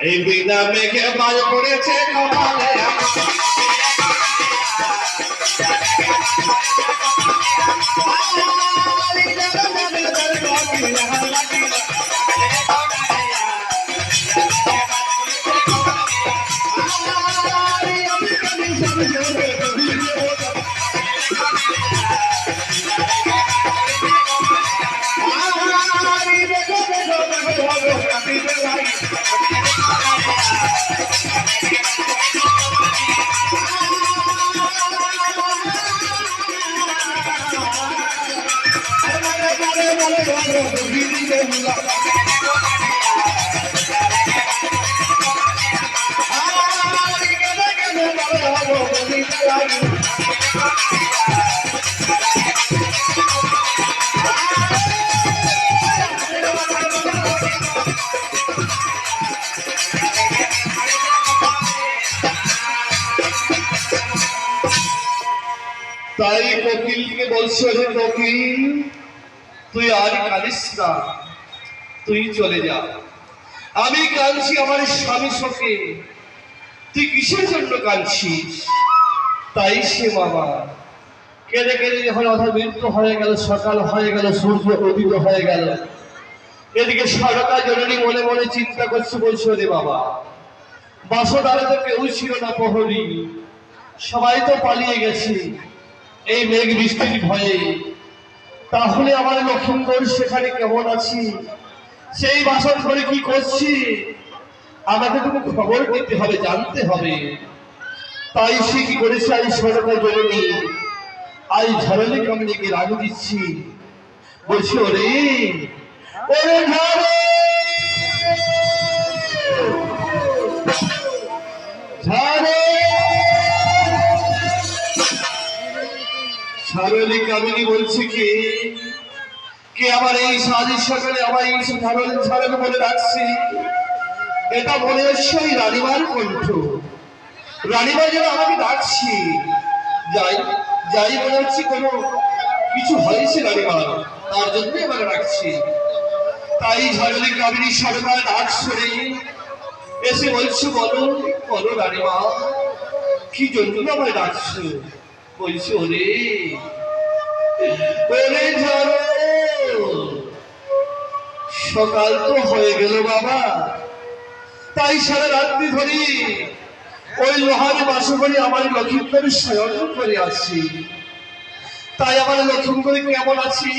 এই বিনা মেঘে বাজ পড়েছে কপালে আমার। তাই বলছো কোকিল তুই আর কাঁদিস না, তুই চলে যা। আমি কাঁদছি আমার স্বামী শোকে, তুই কিসের জন্য কাঁদছিস? তাই সে বাবা কেঁদে কেঁদে যখন অধা মৃত্যু হয়ে গেল, সকাল হয়ে গেল, সূর্য উদিত হয়ে গেল, এদিকে সরকার জননী মনে মনে চিন্তা করছে, বলছো রে বাবা বাসদারে তো কেউ ছিল না প্রহরী, সবাই তো পালিয়ে গেছে এই মেঘ বৃষ্টির ভয়ে। তাহলে আমার লক্ষ্মীন্দর সেখানে কেমন আছি? সেই বাসন করে কি করছি? আমাকে তুমি খবর দিতে হবে, জানতে হবে। তাই সে কি করেছে? আজ সরকার জননী আজ ঝরলে কামড়িকে রাগ দিচ্ছি। বলছি, ওরে ওরে সারলি কামিনী বলছে কি? কে আমার এই সাজির সকালে আমার এই সারল সারল বলে রাখছি? এটা মনে হচ্ছে ওই রানীমার কণ্ঠ। রানীমা যেন আমাকে ডাকছি। যাই যাই মনে হচ্ছে কোনো কিছু হয়েছে রানীমার তার জন্যই আমার রাখছি তাই ঝাড়লি কামিনী সরকার ডাক শুনে। এসে বলছো, বলো বলো রানীমা, কি জন্য আমায় ডাকছো? সকাল তো হয়ে গেল বাবা। তাই সারা রাত্রি ধরি ওই লোহার বাসা করে আমার লক্ষ্মীপুর শয়ন করে আছি তাই আমার লক্ষ্মীপুরে কেমন আছি?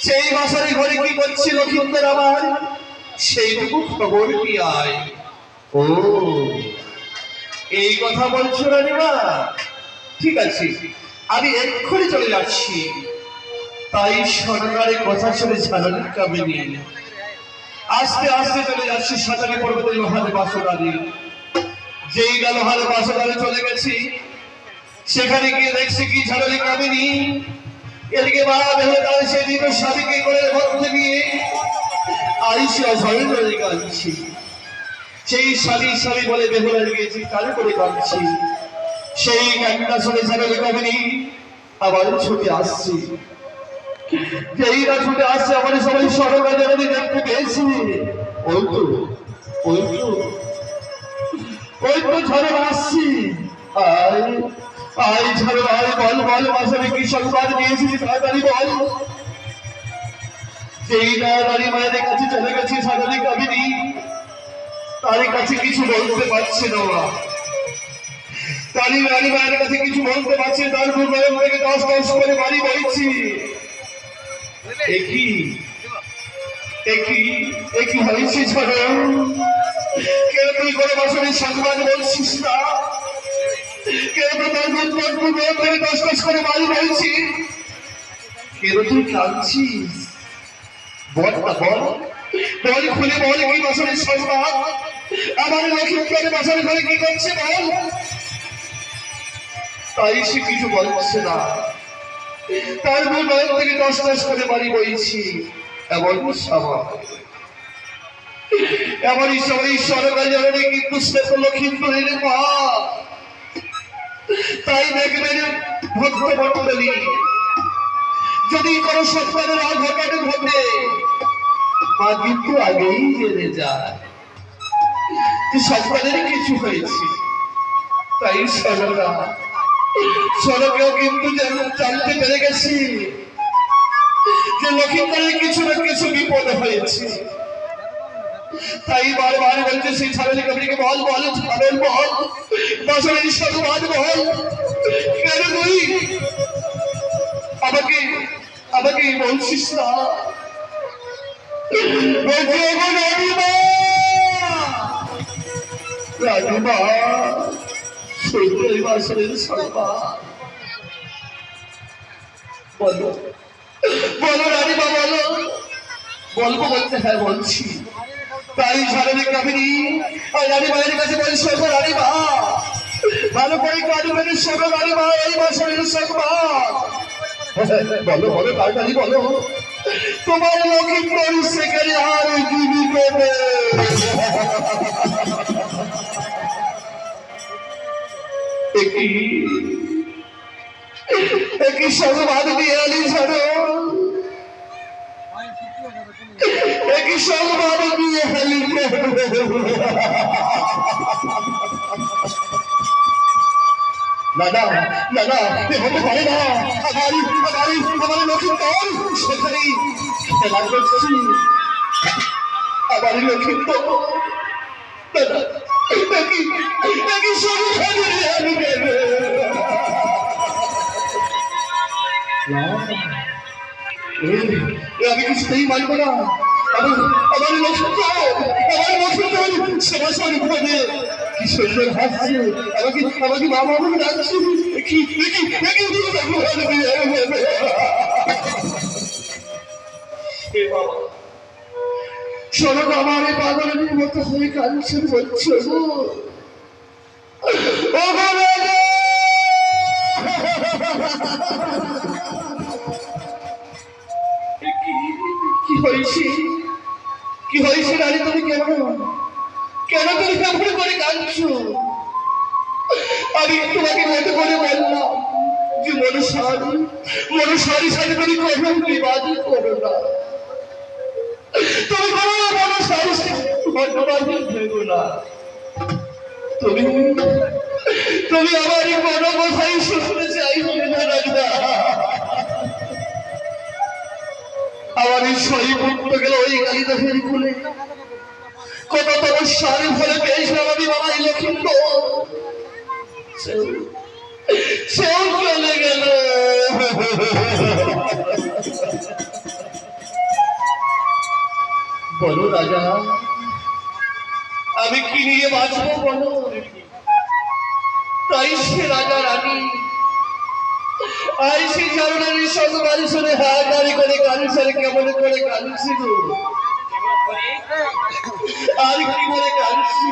সেই বাসারে ঘরে কি করছি লক্ষ্মীপুর আমার সেইটুকু খবর কি আয়? ও, এই কথা বলছো রানীমা? ঠিক আছে, আমি এক্ষুনি চলে যাচ্ছি। তাই সরকারের কথা শুনে ছাড়ানোর কামিনী আস্তে আস্তে চলে যাচ্ছি সাঁতারি পর্বতের লোহারে বাসনারি। যেই গা লোহারে বাসনারে চলে গেছি। সেখানে গিয়ে দেখছি কি ঝাড়ালি কামিনী এদিকে মা বেহলে তার সেদিন স্বামীকে করে মধ্যে নিয়ে আইসি অঝরে ধরে কাঁদছি সেই স্বামী স্বামী বলে বেহুলার গিয়েছি কারে করে কাঁদছি সেই কান্না শুনে ঝাড়ালি কামিনী আবার ছুটে আসছি। না ছুটে আসছে আমার সবাই সরকার জননী দেখতে পেয়েছি। ওই তো ওই তো ওই তো ঝড়ে আসছি। আয় আয় ঝড়ে, আয় বল বল, মাসারে কি সংবাদ নিয়েছিস তাড়াতাড়ি বল। যেই না নারী মায়েদের কাছে চলে গেছি সাধারণ কামিনী তার কাছে কিছু বলতে পারছে না তারই রানী মায়ের কাছে কিছু বলতে পারছে তার দুর্বলের থেকে দশ দশ করে বাড়ি বইছি। একই একই একই হয়েছে ছাড়ো কেউ তুই করে বছরের সংবাদ বলছিস না? কেউ তো তোর থেকে দশ দশ করে বাড়ি বইছি। কেউ তুই কাঁদছিস? বল না, বল। বল খুলে বল কি বছরের সংবাদ? আমার লক্ষ্মীপুরের বছর ঘরে কি করছে বল? তাই সে কিছু বলছে না। তার বল থেকে দশ দশ করে বাড়ি বইছি। এমন স্বভাব এমন ঈশ্বর ঈশ্বরের জননী কিন্তু সে তো লক্ষ্মীপুরের মা। তাই দেখবেন ভক্ত মন্ডলী যদি কোনো সন্তানের অঘটন ঘটে মা কিন্তু আগেই জেনে যায় যে সন্তানের কিছু হয়েছে। তাই সরলা সড়কেও কিন্তু জানতে কিছু না কিছু বিপদ হয়েছে। তাই বল কেন তুই? আমাকে আমাকে বলছিস না? বলছি রানীমা সত্যি বাসনের বলো বলো রানীমা বলো বলব বলতে হ্যাঁ বলছি তাই ঝাড়নি আর রানী মায়ের কাছে বলি শোনো রানী মা ভালো করে কাজু মেনে শোনো রানী মা এই বছরের সংবাদ বলো বলো তাড়াতাড়ি বলো তোমার লক্ষ্মীপুর সেখানে আর জীবিত একই একই সংবাদ দিয়ে আলি ছাড়ো? একই সংবাদ দিয়ে আলি দাদা দাদা, এ হতে পারে না। আমারই আমারই আমার লক্ষ্মীন্দর সেখানেই খেলা করছি। আমারই লক্ষ্মীন্দর দাদা আমি কিছুতেই মানবো না। আমার আমার লক্ষ্য আমার হাসছে আমাকে আমাকে বাবা কি শোনো আমার এই পাগলের মতো হয়ে কাঁদছেন বলছো! কি হয়েছে? কি হয়েছে রানী তুমি কেমন কেন তুমি কেমন করে কাঁদছো? আমি তোমাকে মতো করে বললাম যে মনুষ্যারি মনুষ্যারি সাথে তুমি কখন বিবাদ করো না। তুমি কোনো মনুষ্যারি ধন্যবাদ ভেবো না। তুমি তুমি আমার এই কোনো চাইবে আমার এই উঠতে গেল ওই কালিদাসের কুলে। কত তপস্যার ফলে আমি চলে গেল। বলো রাজা, আমি কি নিয়ে বাঁচবো বলো? তাই সে রাজা রানী। আইসি জানানি সব বাড়ি শুনে হ্যাঁ গাড়ি করে ছেড়ে কেমন করে গো আর কি করে কাঁদছি